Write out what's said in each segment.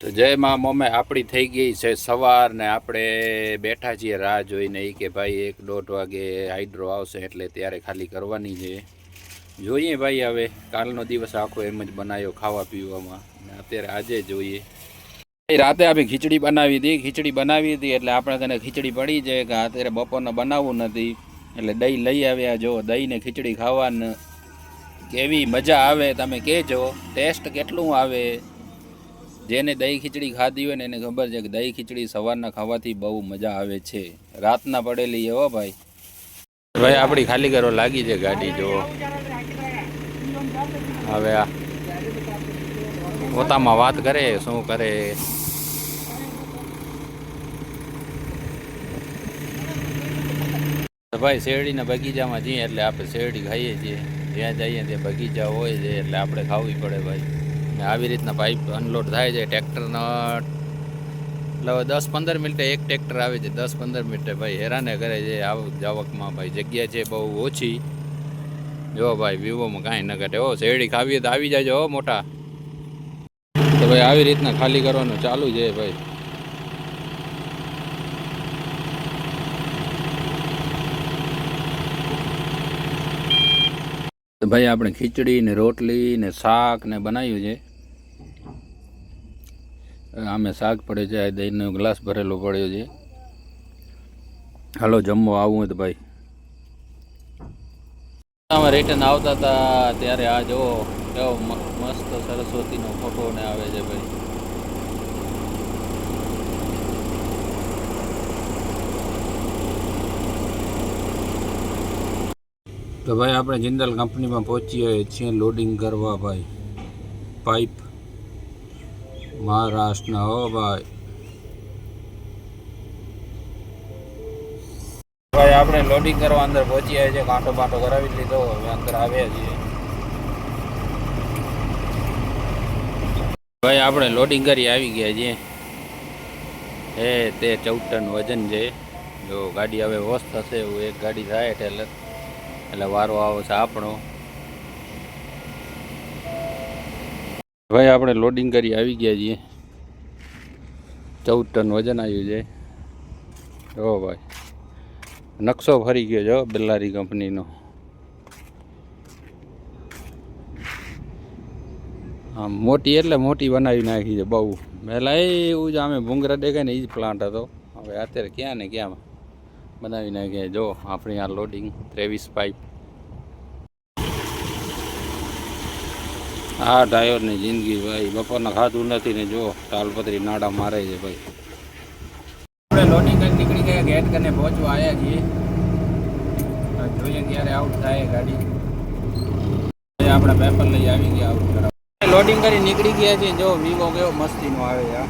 તો જય મા મમ્મી આપણી થઈ ગઈ છે સવાર ને આપણે બેઠા છીએ રાહ જોઈને. એ કે ભાઈ એક દોઢ વાગે હાઇડ્રો આવશે એટલે ત્યારે ખાલી કરવાની છે. જોઈએ ભાઈ હવે, કાલનો દિવસ આખો એમ જ બનાવ્યો ખાવા પીવામાં. ને અત્યારે આજે જોઈએ. રાતે આપણે ખીચડી બનાવી હતી, ખીચડી બનાવી હતી એટલે આપણે કને ખીચડી પડી છે કે અત્યારે બપોરને બનાવવું નથી. એટલે દહીં લઈ આવ્યા, જો દહીં ને ખીચડી ખાવાનું કેવી મજા આવે તમે કહેજો. ટેસ્ટ કેટલું આવે? જેને દહીં ખીચડી ખાધી હોય ને એને ખબર છે કે દહીં ખીચડી સવારના ખાવાથી બહુ મજા આવે છે. રાતના પડેલી એવો ભાઈ. ભાઈ, આપણી ખાલી કરો લાગી છે ગાડી જો હવે આ પોતામાં વાત કરે, શું કરે. ભાઈ, શેરડીના બગીચામાં જઈએ એટલે આપણે શેરડી ખાઈએ છીએ. જ્યાં જઈએ ત્યાં બગીચા હોય છે એટલે આપણે ખાવી પડે ભાઈ. આવી રીતના પાઇપ અનલોડ થાય છે. ટ્રેક્ટરનો એટલે દસ પંદર મિનિટે એક ટ્રેક્ટર આવે છે દસ પંદર મિનિટે ભાઈ હેરાને કરે છે આવક જાવકમાં ભાઈ. જગ્યા છે બહુ ઓછી. જો ભાઈ, વિવોમાં કાંઈ ન ઘટે. હો, શેરડી ખાવીએ તો આવી જાય હો, મોટા. તો ભાઈ આવી રીતના ખાલી કરવાનું ચાલુ છે ભાઈ. તો ભાઈ આપણે ખીચડી ને રોટલી ને શાક ને બનાવ્યું છે. આમે શાક પડે છે, આ દહીંનો ગ્લાસ ભરેલો પડ્યો છે. હાલો, જમવા આવું હોય તો ભાઈ. અમે રિટર્ન આવતા હતા, ત્યારે આ જુઓ કેવો મસ્ત સરસ્વતીનો ફોટો ને આવે છે ભાઈ. તો ભાઈ, આપણે જિંદલ કંપનીમાં પહોંચીએ છીએ લોડિંગ કરવા, ભાઈ. પાઇપ મહારાષ્ટ્રના હો ભાઈ. ભાઈ, આપણે લોડિંગ કરવા અંદર પહોંચી આવ્યા છે કાંટો બાંટો કરાવી લીધો. હવે અંદર આવ્યા છીએ. ભાઈ, આપણે લોડિંગ કરી આવી ગયા છીએ. એ તે ચૌદ ટન વજન છે. જો ગાડી હવે વોશ થશે એવું એક ગાડી થાય એટલે એટલે વારો આવશે આપણો. ભાઈ, આપણે લોડિંગ કરી આવી ગયા છીએ. ચૌદ ટન વજન આવ્યું છે. જો ભાઈ, નકશો ફરી ગયો જો બેલ્લારી કંપનીનો. આમ મોટી એટલે મોટી બનાવી નાખી છે બહુ. પહેલાં એવું જ અમે ભૂંગરા દેખાય ને એ જ પ્લાન્ટ હતો. હવે અત્યારે ક્યાં ને ક્યાં બનાવી નાખ્યા જો, આપણી આ લોડિંગ ત્રેવીસ પાઇપ આ ડ્રાઈવરની જિંદગી ભાઈ. બપોરના ખાધું નથી ને જો તાલપત્રી નાડા મારે છે ભાઈ. આપણે લોડિંગ કરી નીકળી ગયા, ગેટ કરીને પહોંચવા આવ્યા છીએ. જોઈએ ત્યારે આઉટ થાય ગાડી. આપણે પેપર લઈ આવી ગયા આઉટ કરાવવા. લોડિંગ કરી નીકળી ગયા છીએ. જો વિવો કેવો મસ્તીનો આવે આ.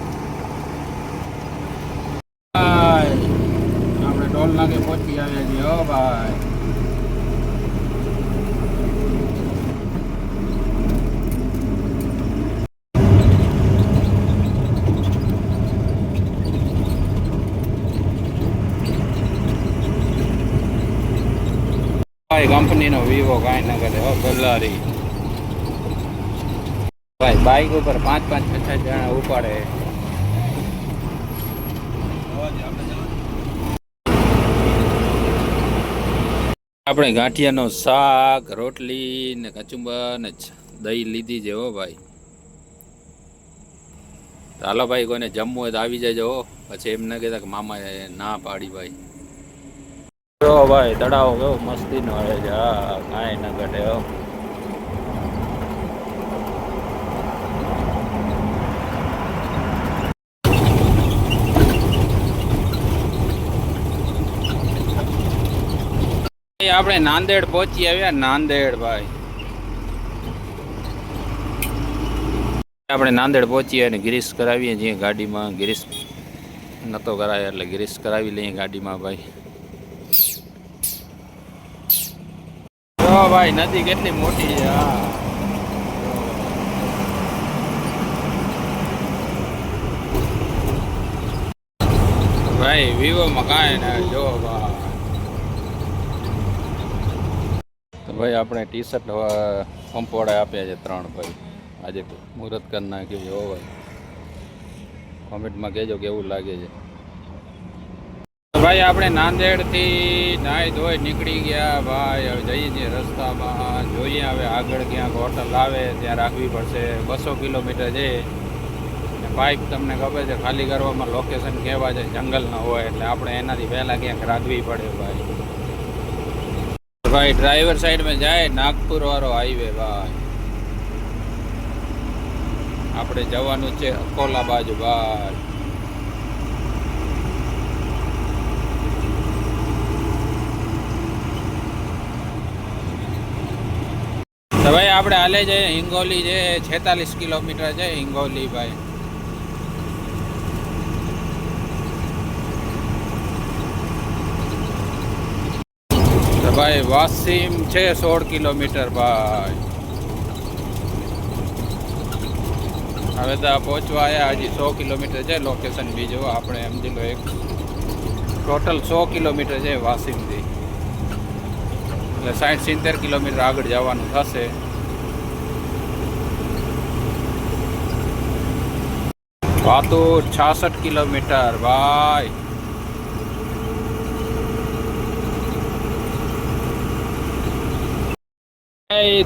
ભાઈ આપણે ટોલ નાકે પહોંચી આવ્યા છીએ હો ભાઈ ભાઈ કંપનીનો વિવો કાંઈ ન કરે, હો બલ્લારી ભાઈ બાઇક ઉપર પાંચ પાંચ, છ છ જણા ઉપાડે. આપણે ગાંઠિયાનો શાક, રોટલી ને કચુંબર ને દહીં લીધી છે, હો, ભાઈ. ચાલો ભાઈ, કોઈને જમવું હોય તો આવી જજો પછી એમ ના કહેતા કે મામા ના પાડી, ભાઈ. જો ભાઈ, તળાવ કેવો મસ્તીનો આવે છે. હા, કાંઈ ના ઘટે હો. આપણે નાંદેડ પહોંચી આવ્યા, નાંદેડ ભાઈ. આપણે નાંદેડ પહોંચીએ અને ગિરીશ કરાવીએ છીએ ગાડીમાં. ગિરીશ નતો કરાય એટલે ગિરીશ કરાવી લઈએ ગાડીમાં, ભાઈ. જો ભાઈ નદી કેટલી મોટી છે, હા. ભાઈ, વિવોમાં કાંઈ ના, જો ભાઈ, આપણે ટી શર્ટ પંપવાળા આપ્યા છે ત્રણ ભાઈ. આજે મુહૂર્ત કરી નાખ્યું છે, હો, ભાઈ. કોમેન્ટમાં કહેજો કેવું લાગે છે. ભાઈ, આપણે નાંદેડથી નાહી ધોઈ નીકળી ગયા. ભાઈ, હવે જઈએ છીએ રસ્તામાં. જોઈએ હવે આગળ ક્યાંક હોટલ આવે, ત્યાં રાખવી પડશે. બસો કિલોમીટર છે. પાઇપ તમને ખબર છે, ખાલી કરવામાં લોકેશન કહેવા છે જંગલના હોય. એટલે આપણે એનાથી પહેલાં ક્યાંક રાખવી પડે ભાઈ. ભાઈ ડ્રાઈવર સાઈડમાં જાય, નાગપુર વાળો હાઈવે ભાઈ. આપણે જવાનું છે અકોલા બાજુ, ભાઈ. તો ભાઈ આપણે હાલે છે હિંગોલી છે છેતાલીસ કિલોમીટર છે હિંગોલી ભાઈ. તો ભાઈ વાસીમ છે સોળ કિલોમીટર ભાઈ. હવે તો પહોંચવા આવ્યા હજી સો કિલોમીટર છે લોકેશન બીજું આપણે સમજી લો એક. ટોટલ સો કિલોમીટર છે વાસીમથી. એટલે સાઠ સિત્તેર કિલોમીટર આગળ જવાનું થશે. વાતુર છાસઠ કિલોમીટર, ભાઈ.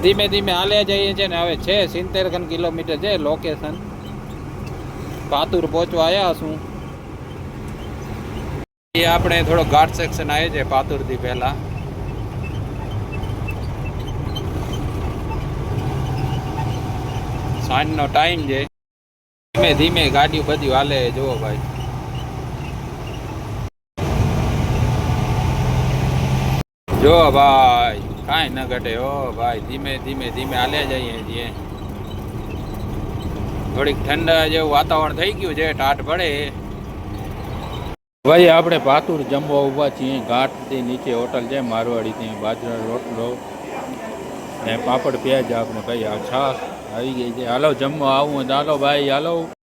ધીમે ધીમે હાલ્યા જઈએ છે ને હવે છે સિત્તેર ખન કિલોમીટર છે લોકેશન પાતુર પહોંચવા આવ્યા છું. આપણે થોડો ઘાટ સેક્શન આવ્યો છે પાતુરથી પહેલા. સાંજનો ટાઈમ છે. ધીમે ધીમે ગાડીઓ બધી હાલે, જુઓ ભાઈ. જો ભાઈ, કાંઈ ન ઘટે, હો ભાઈ. ધીમે ધીમે ધીમે હાલ્યા જઈએ છીએ. થોડીક ઠંડા જેવું વાતાવરણ થઈ ગયું છે, ટાટ પડે. ભાઈ, આપણે પાતુર જમવા ઊભા છીએ. ઘાટથી નીચે હોટલ છે, મારવાડી ત્યાં બાજરા રોટલો ને પાપડ, પ્યાજ આપણે ભાઈ આ છાશ આવી ગઈ છે. હાલો જમવા આવું તો હાલો ભાઈ હાલો.